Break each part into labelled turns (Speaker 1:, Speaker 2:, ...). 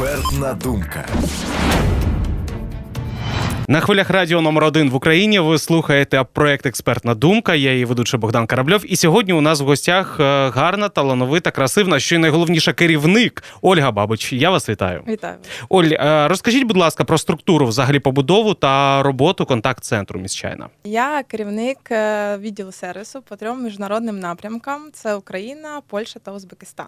Speaker 1: Експертна думка.
Speaker 2: На хвилях радіо номер один в Україні ви слухаєте проект Експертна думка. Я її ведучий Богдан Корабльов. І сьогодні у нас в гостях е, гарна, талановита, красивна, що й найголовніше керівник Ольга Бабич. Я вас вітаю.
Speaker 3: Вітаю.
Speaker 2: Оль, е, розкажіть, будь ласка, про структуру, взагалі побудову та роботу контакт-центру міськчайна.
Speaker 3: Я керівник е, відділу сервісу по трьом міжнародним напрямкам: це Україна, Польща та Узбекистан.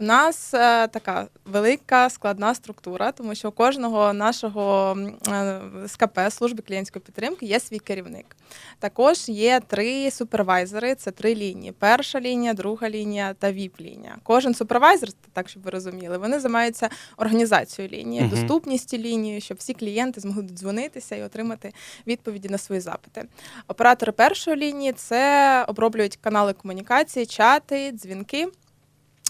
Speaker 3: У нас е, така велика складна структура, тому що у кожного нашого е, СКП служби клієнтської підтримки є свій керівник. Також є три супервайзери, це три лінії: перша лінія, друга лінія та ВІП-лінія. Кожен супервайзер, так щоб ви розуміли, вони займаються організацією лінії,
Speaker 2: Мгм.
Speaker 3: доступністю лінії, щоб всі клієнти змогли додзвонитися і отримати відповіді на свої запити. Оператори першої лінії це оброблюють канали комунікації, чати, дзвінки.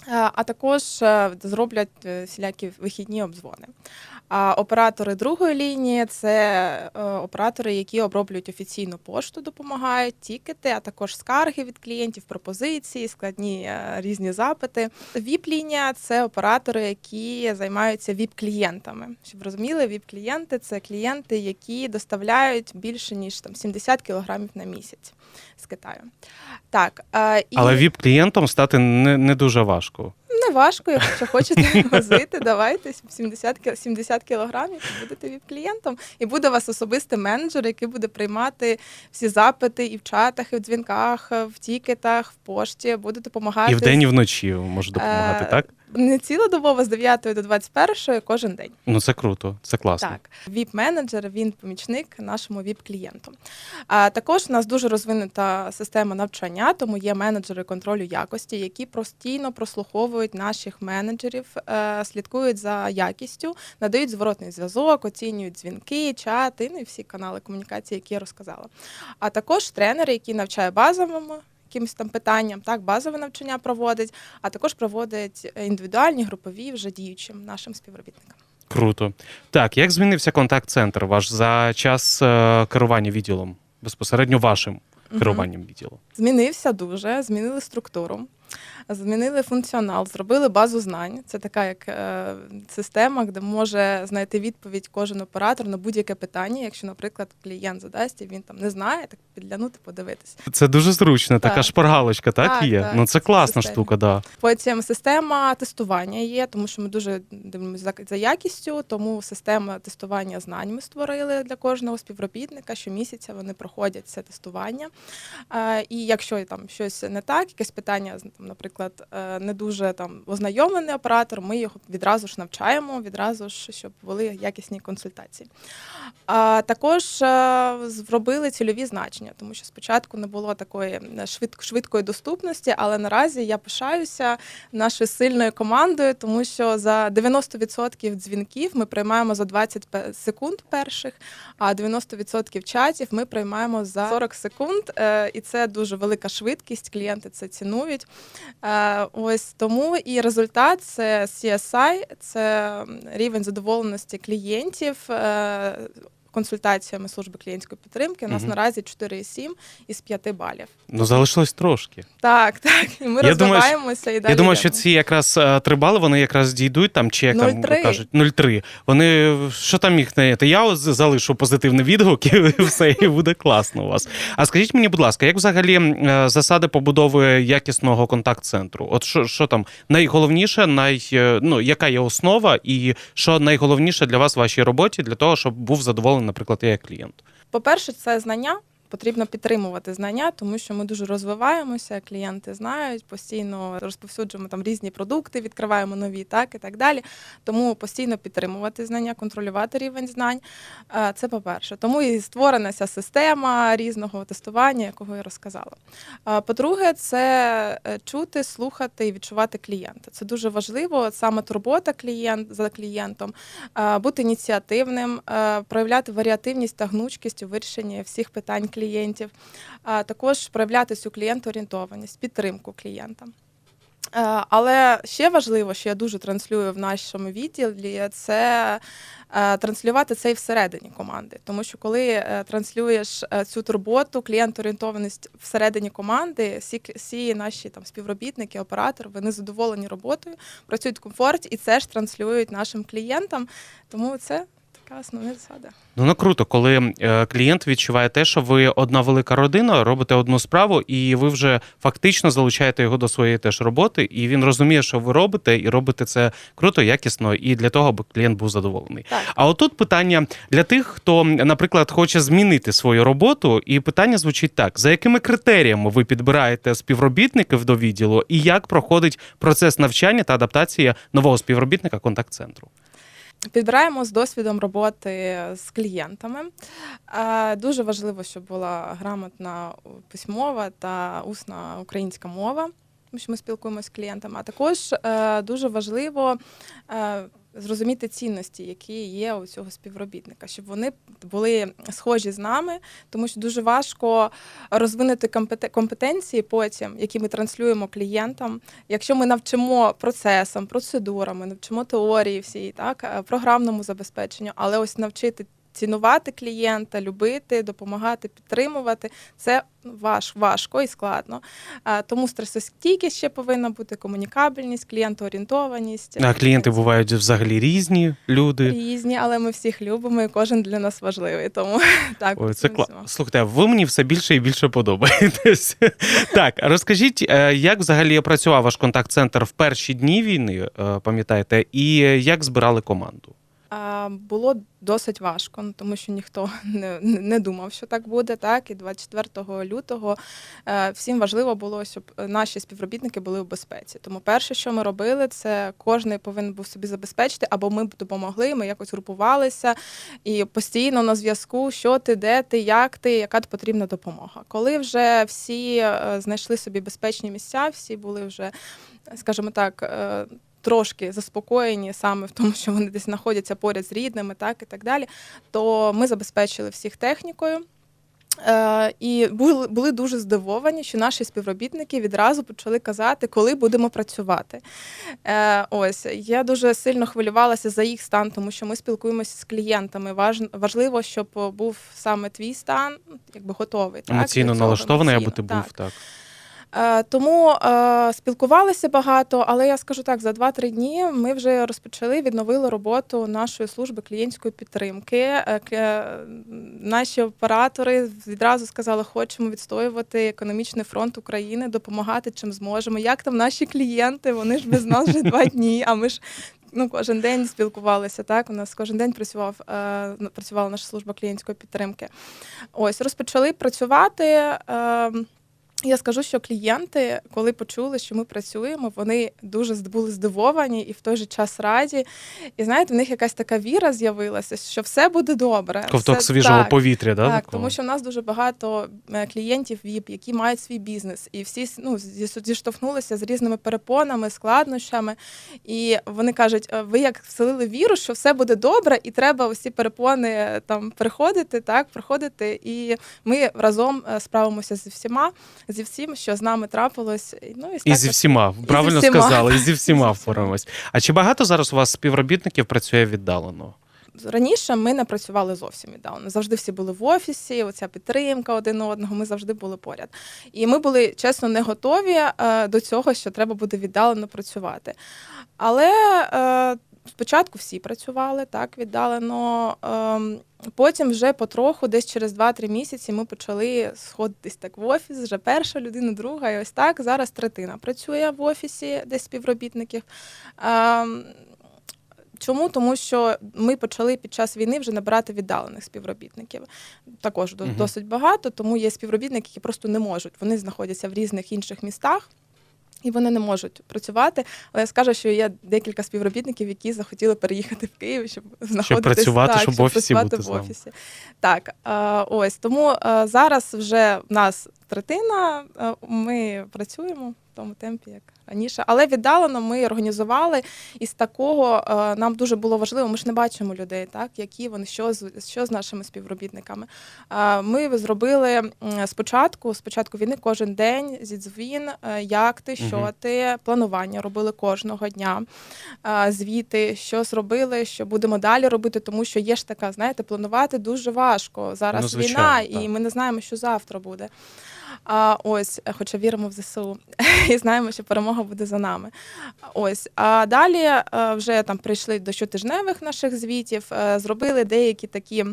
Speaker 3: Е, А також е, зроблять е, всілякі вихідні обдзвони. А оператори другої лінії це оператори, які оброблюють офіційну пошту, допомагають тікети, а також скарги від клієнтів, пропозиції, складні різні запити. ВІП-лінія це оператори, які займаються ВІП-клієнтами. Щоб розуміли, ВІП-клієнти це клієнти, які доставляють більше ніж там 70 кілограмів на місяць з Китаю. Так і
Speaker 2: Але віп-клієнтом стати не, не дуже важко.
Speaker 3: Не важко, якщо хочете возити, давайте 70, кі- 70 кілограмів і будете віп-клієнтом. І буде у вас особистий менеджер, який буде приймати всі запити і в чатах, і в дзвінках, в тікетах, в пошті, буде допомагати.
Speaker 2: І вдень, і вночі може допомагати,
Speaker 3: Е,
Speaker 2: так?
Speaker 3: Не цілодобово з 9 до 21 кожен день.
Speaker 2: Ну це круто, це класно.
Speaker 3: Так, віп-менеджер, він помічник нашому віп-клієнту. А також у нас дуже розвинута система навчання, тому є менеджери контролю якості, які постійно прослуховують наших менеджерів, е, слідкують за якістю, надають зворотний зв'язок, оцінюють дзвінки, чати, ну і всі канали комунікації, які я розказала. А також тренери, які навчають базовому. Якимось там питанням, так, базове навчання проводить, а також проводить індивідуальні, групові вже діючим нашим співробітникам.
Speaker 2: Круто. Так, як змінився контакт-центр ваш за час е, керування відділом? Безпосередньо вашим керуванням відділу?
Speaker 3: Змінився дуже, змінили структуру, змінили функціонал, зробили базу знань. Це така як е, система, де може знайти відповідь кожен оператор на будь-яке питання. Якщо, наприклад, клієнт задасть і він там не знає, так підглянути, подивитись.
Speaker 2: Це дуже зручно, така шпаргалочка, так,
Speaker 3: Так,
Speaker 2: є?
Speaker 3: так,
Speaker 2: ну це
Speaker 3: це
Speaker 2: класна
Speaker 3: системно.
Speaker 2: штука, да.
Speaker 3: Потім система тестування є, тому що ми дуже дивимося за, за якістю, тому система тестування знань ми створили для кожного співробітника. Щомісяця вони проходять це тестування. Е, і якщо там щось не так, якесь питання, там, наприклад, е, не дуже там ознайомлений оператор, ми його відразу ж навчаємо, відразу ж, щоб були якісні консультації. А також е, зробили цільові значення, тому що спочатку не було такої е, швидкої доступності, але наразі я пишаюся нашою сильною командою, тому що за 90% дзвінків ми приймаємо за 20 секунд перших, а 90% чатів ми приймаємо за 40 секунд. І це дуже велика швидкість. Клієнти це цінують. Е, Ось тому і результат це CSI, це рівень задоволеності клієнтів. Консультаціями служби клієнтської підтримки у нас
Speaker 2: Мгм.
Speaker 3: наразі 4,7 із 5 балів.
Speaker 2: Ну залишилось трошки.
Speaker 3: Так, так. І ми
Speaker 2: Я думаю,
Speaker 3: розвиваємося і далі.
Speaker 2: Я думаю, що ці якраз е, три бали, вони якраз дійдуть там, чи як там
Speaker 3: 0,3.
Speaker 2: кажуть, 0,3. Вони що там їх не я залишу позитивний відгук, і все, і буде класно у вас. А скажіть мені, будь ласка, як взагалі е, засади побудови якісного контакт-центру? От що, що там найголовніше, най, е, ну, яка є основа, і що найголовніше для вас в вашій роботі для того, щоб був задоволений, наприклад, я як клієнт?
Speaker 3: По-перше, це знання. Потрібно підтримувати знання, тому що ми дуже розвиваємося, клієнти знають, постійно розповсюджуємо там різні продукти, відкриваємо нові, так і так далі. Тому постійно підтримувати знання, контролювати рівень знань. Е, Це по-перше. Тому і створена ця система різного тестування, якого я розказала. Е, По-друге, це е, чути, слухати і відчувати клієнта. Це дуже важливо. Саме турбота клієнт за клієнтом, бути ініціативним, проявляти варіативність та гнучкість у вирішенні всіх питань клієнтів, а також проявляти цю клієнтоорієнтованість, підтримку клієнта. Але ще важливо, що я дуже транслюю в нашому відділі, це е, транслювати це і всередині команди. Тому що коли е, транслюєш е, цю турботу, клієнт-орієнтованість всередині команди, всі, всі наші там співробітники, оператори, вони задоволені роботою, працюють в комфорті і це ж транслюють нашим клієнтам. Тому це така основна засада.
Speaker 2: Ну, ну круто, коли е, клієнт відчуває те, що ви одна велика родина, робите одну справу, і ви вже фактично залучаєте його до своєї теж роботи, і він розуміє, що ви робите, і робите це круто, якісно, і для того, аби клієнт був задоволений.
Speaker 3: Так.
Speaker 2: А отут питання для тих, хто, наприклад, хоче змінити свою роботу, і питання звучить так: за якими критеріями ви підбираєте співробітників до відділу, і як проходить процес навчання та адаптації нового співробітника контакт-центру?
Speaker 3: Підбираємо з досвідом роботи з клієнтами. Дуже важливо, щоб була грамотна письмова та усна українська мова, тому що ми спілкуємося з клієнтами. А також е, дуже важливо е, зрозуміти цінності, які є у цього співробітника, щоб вони були схожі з нами, тому що дуже важко розвинути компете- компетенції потім, які ми транслюємо клієнтам. Якщо ми навчимо процесам, процедурам, навчимо теорії всі, так е, програмному забезпеченню, але ось навчити. Цінувати клієнта, любити, допомагати, підтримувати це важ, важко і складно. А, Тому стресостійкість ще повинна бути, комунікабельність, клієнтоорієнтованість.
Speaker 2: А клієнти бувають взагалі різні люди.
Speaker 3: різні, але ми всіх любимо, і кожен для нас важливий. Тому так
Speaker 2: Ой, це класно. Слухайте, ви мені все більше і більше подобаєтесь. Так, розкажіть, е, як взагалі працював ваш контакт-центр в перші дні війни, е, пам'ятаєте, і як збирали команду?
Speaker 3: Було досить важко, ну, тому що ніхто не, не думав, що так буде. Так і 24 лютого е, всім важливо було, щоб наші співробітники були в безпеці. Тому перше, що ми робили, це кожен повинен був собі забезпечити, або ми б допомогли. Ми якось групувалися і постійно на зв'язку, що ти, де ти, як ти, яка потрібна допомога. Коли вже всі е, знайшли собі безпечні місця, всі були вже, скажімо так. Трошки заспокоєні саме в тому, що вони десь знаходяться поряд з рідними, так і так далі. То ми забезпечили всіх технікою. Е, і були, були дуже здивовані, що наші співробітники відразу почали казати, коли будемо працювати. Е, ось я дуже сильно хвилювалася за їх стан, тому що ми спілкуємося з клієнтами. Важ, важливо, щоб був саме твій стан, якби готовий.
Speaker 2: Емоційно налаштований, аби ти був
Speaker 3: так.
Speaker 2: так.
Speaker 3: Е, Тому е, спілкувалися багато, але я скажу так: за 2-3 дні ми вже розпочали, відновили роботу нашої служби клієнтської підтримки. Е, Наші оператори відразу сказали, хочемо відстоювати економічний фронт України, допомагати чим зможемо. Як там наші клієнти? Вони ж без нас вже два дні. А ми ж ну кожен день спілкувалися. Так у нас кожен день працював е, працювала наша служба клієнтської підтримки. Ось розпочали працювати. Я скажу, що клієнти, коли почули, що ми працюємо, вони дуже з- були здивовані і в той же час раді. І знаєте, в них якась така віра з'явилася, що все буде добре.
Speaker 2: Ковток
Speaker 3: все-
Speaker 2: свіжого
Speaker 3: так,
Speaker 2: повітря, да?
Speaker 3: так, тому що в нас дуже багато е, клієнтів ВІП, які мають свій бізнес, і всі ну, зіштовхнулися з різними перепонами, складнощами. І вони кажуть: «Е, ви як вселили віру, що все буде добре, і треба усі перепони е, там переходити, так, проходити. І ми разом справимося зі всіма, зі всім, що з нами трапилось. Ну, і,
Speaker 2: І зі всіма, правильно
Speaker 3: всіма.
Speaker 2: сказали, і зі всіма
Speaker 3: всіма.
Speaker 2: впораємось. А чи багато зараз у вас співробітників працює віддалено?
Speaker 3: Раніше ми не працювали зовсім віддалено. Завжди всі були в офісі, оця підтримка один одного. Ми завжди були поряд. І ми були чесно не готові е, до цього, що треба буде віддалено працювати. Але е, спочатку всі працювали так віддалено. Е, Потім вже потроху, десь через 2-3 місяці, ми почали сходитись так в офіс. Вже перша людина, друга, і ось так. Зараз третина працює в офісі, десь співробітників. Ем, Чому? Тому що ми почали під час війни вже набирати віддалених співробітників. Також
Speaker 2: Мгм.
Speaker 3: досить багато, тому є співробітники, які просто не можуть. Вони знаходяться в різних інших містах. І вони не можуть працювати. Але я скажу, що є декілька співробітників, які захотіли переїхати в Київ, щоб знаходитись
Speaker 2: працювати,
Speaker 3: так,
Speaker 2: щоб в офісі
Speaker 3: працювати
Speaker 2: бути
Speaker 3: в офісі. Так, е, ось тому е, зараз вже в нас третина. е, Ми працюємо. Тому темпі, як раніше. Але віддалено ми організували, і з такого е, нам дуже було важливо. Ми ж не бачимо людей, так які вони, що з що з нашими співробітниками. Е, Ми зробили спочатку, спочатку війни, кожен день зідзвін, е, як ти, що ти, планування робили кожного дня, звіти, що зробили, що будемо далі робити, тому що є ж така, знаєте, планувати дуже важко. Зараз
Speaker 2: Ну, звичайно,
Speaker 3: війна,
Speaker 2: так.
Speaker 3: і ми не знаємо, що завтра буде. А ось, е, хоча віримо в ЗСУ і знаємо, що перемога буде за нами. Ось, а далі е, вже там прийшли до щотижневих наших звітів, е, зробили деякі такі.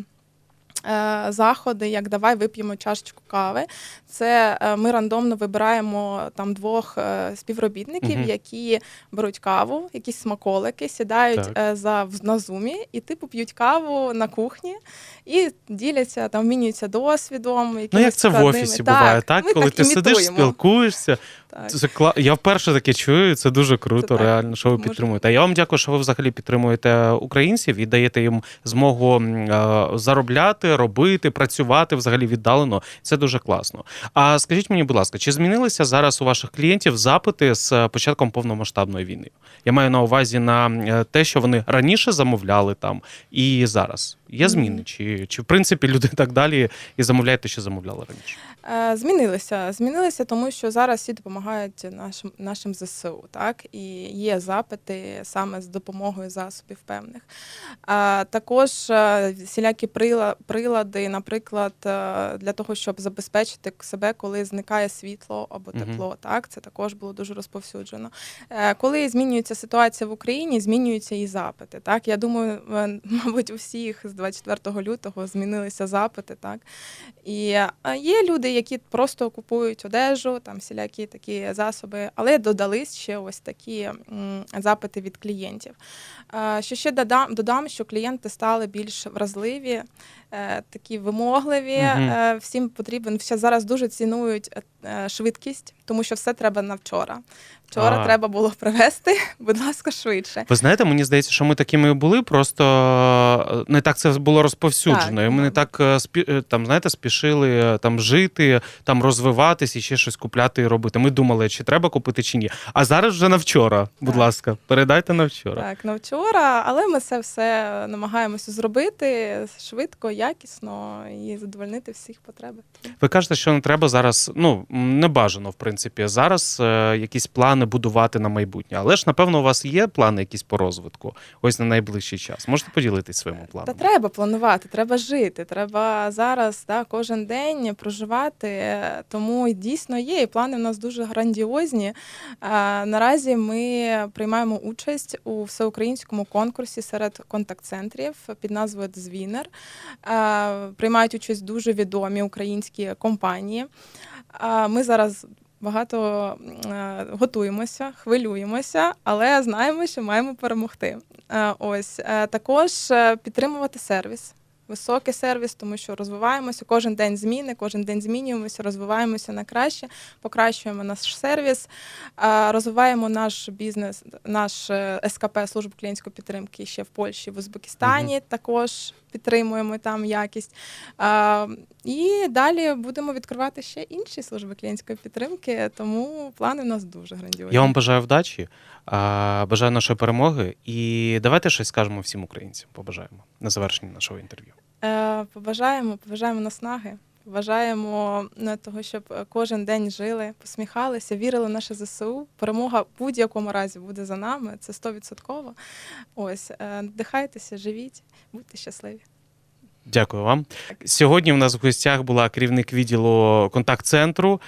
Speaker 3: Е, Заходи, як давай вип'ємо чашечку кави. Це е, ми рандомно вибираємо там двох е, співробітників,
Speaker 2: Мгм.
Speaker 3: які беруть каву, якісь смаколики, сідають
Speaker 2: Так.
Speaker 3: за на зумі і типу п'ють каву на кухні і діляться там, мінюються досвідом.
Speaker 2: Ну, як це в офісі буває, так?
Speaker 3: ми
Speaker 2: Коли
Speaker 3: так
Speaker 2: ти сидиш, спілкуєшся.
Speaker 3: Так.
Speaker 2: Це кла... Я вперше таке чую, це дуже круто,
Speaker 3: Це так.
Speaker 2: реально, що ви
Speaker 3: Може-
Speaker 2: підтримуєте. А я вам дякую, що ви взагалі підтримуєте українців і даєте їм змогу е, заробляти, робити, працювати взагалі віддалено. Це дуже класно. А скажіть мені, будь ласка, чи змінилися зараз у ваших клієнтів запити з початком повномасштабної війни? Я маю на увазі на е, те, що вони раніше замовляли там і зараз. Є зміни? Чи, чи в принципі люди так далі і замовляють те, що замовляли раніше?
Speaker 3: Е, Змінилися. Змінилися, тому що зараз всі допомагають нашим нашим ЗСУ, так і є запити саме з допомогою засобів певних. Також е, всілякі прила- прилади, наприклад, е, для того, щоб забезпечити себе, коли зникає світло або тепло. Так, це також було дуже розповсюджено. Коли змінюється ситуація в Україні, змінюються і запити. Так, я думаю, мабуть, у всіх 24 лютого змінилися запити. Так. І є люди, які просто купують одежу, там всілякі такі засоби, але додались ще ось такі запити від клієнтів. Що ще додам, додам, що клієнти стали більш вразливі, такі вимогливі. Е, Всім потрібен ще зараз дуже цінують е, швидкість, тому що все треба на вчора. Вчора
Speaker 2: А.
Speaker 3: треба було привезти, будь ласка, швидше.
Speaker 2: Ви знаєте, мені здається, що ми такими були, просто е, не так це було розповсюджено.
Speaker 3: Так,
Speaker 2: і ми не так е, е, там, знаєте, спішили е, там жити, там розвиватись і ще щось купляти і робити. Ми думали, чи треба купити, чи ні. А зараз вже на вчора. Будь
Speaker 3: Так.
Speaker 2: ласка, передайте на вчора.
Speaker 3: Так, на вчора, але ми це все намагаємося зробити швидко, якісно і задовольнити всіх потреби.
Speaker 2: Ви кажете, що не треба зараз, ну не бажано, в принципі, зараз е, якісь плани будувати на майбутнє. Але ж напевно у вас є плани якісь по розвитку, ось на найближчий час. Можете поділитись своїми
Speaker 3: Та треба планувати, треба жити, треба зараз да, кожен день проживати. Тому дійсно є. І плани в нас дуже грандіозні. А, наразі ми приймаємо участь у всеукраїнському конкурсі серед контакт-центрів під назвою Дзвінер. А, приймають участь дуже відомі українські компанії. Ми зараз. Багато е, готуємося, хвилюємося, але знаємо, що маємо перемогти. Е, Ось е, також е, підтримувати сервіс. Високий сервіс, тому що розвиваємося кожен день зміни, кожен день змінюємося, розвиваємося на краще, покращуємо наш сервіс, е, розвиваємо наш бізнес, наш е, СКП службу клієнтської підтримки ще в Польщі, в Узбекистані. Також підтримуємо там якість. А, І далі будемо відкривати ще інші служби клієнтської підтримки. Тому плани в нас дуже грандіозні.
Speaker 2: Я вам бажаю вдачі, бажаю нашої перемоги. І давайте щось скажемо всім українцям. Побажаємо на завершення нашого інтерв'ю.
Speaker 3: Е, Побажаємо, побажаємо наснаги. Бажаємо е, того, щоб е, кожен день жили, посміхалися, вірили в наше ЗСУ. Перемога в будь-якому разі буде за нами. Це стовідсотково. Ось е, надихайтеся, живіть, будьте щасливі.
Speaker 2: Дякую вам. Сьогодні у нас в гостях була керівник відділу контакт-центру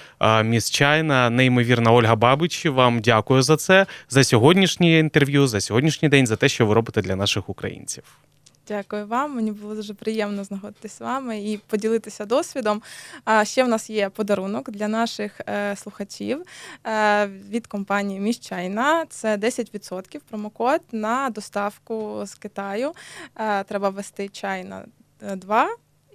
Speaker 2: міс Чайна, неймовірна Ольга Бабич. Вам дякую за це, за сьогоднішнє інтерв'ю, за сьогоднішній день, за те, що ви робите для наших українців.
Speaker 3: Дякую вам. Мені було дуже приємно знаходитися з вами і поділитися досвідом. А ще в нас є подарунок для наших е, слухачів е, від компанії Міщайна. Це 10% промокод на доставку з Китаю. Е, треба ввести чайна 2.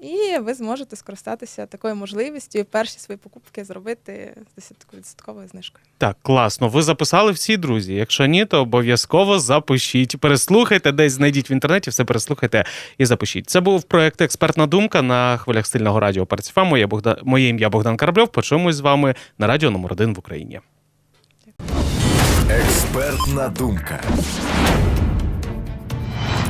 Speaker 3: І ви зможете скористатися такою можливістю і перші свої покупки зробити з 10% знижкою.
Speaker 2: Так, класно. Ви записали всі друзі. Якщо ні, то обов'язково запишіть. Переслухайте, десь знайдіть в інтернеті, все переслухайте і запишіть. Це був проект Експертна думка на хвилях стильного радіо Парцифа. Моє Богдан, моє ім'я Богдан Корабльов. Почуємось з вами на радіо номер 1 в Україні.
Speaker 1: Експертна думка.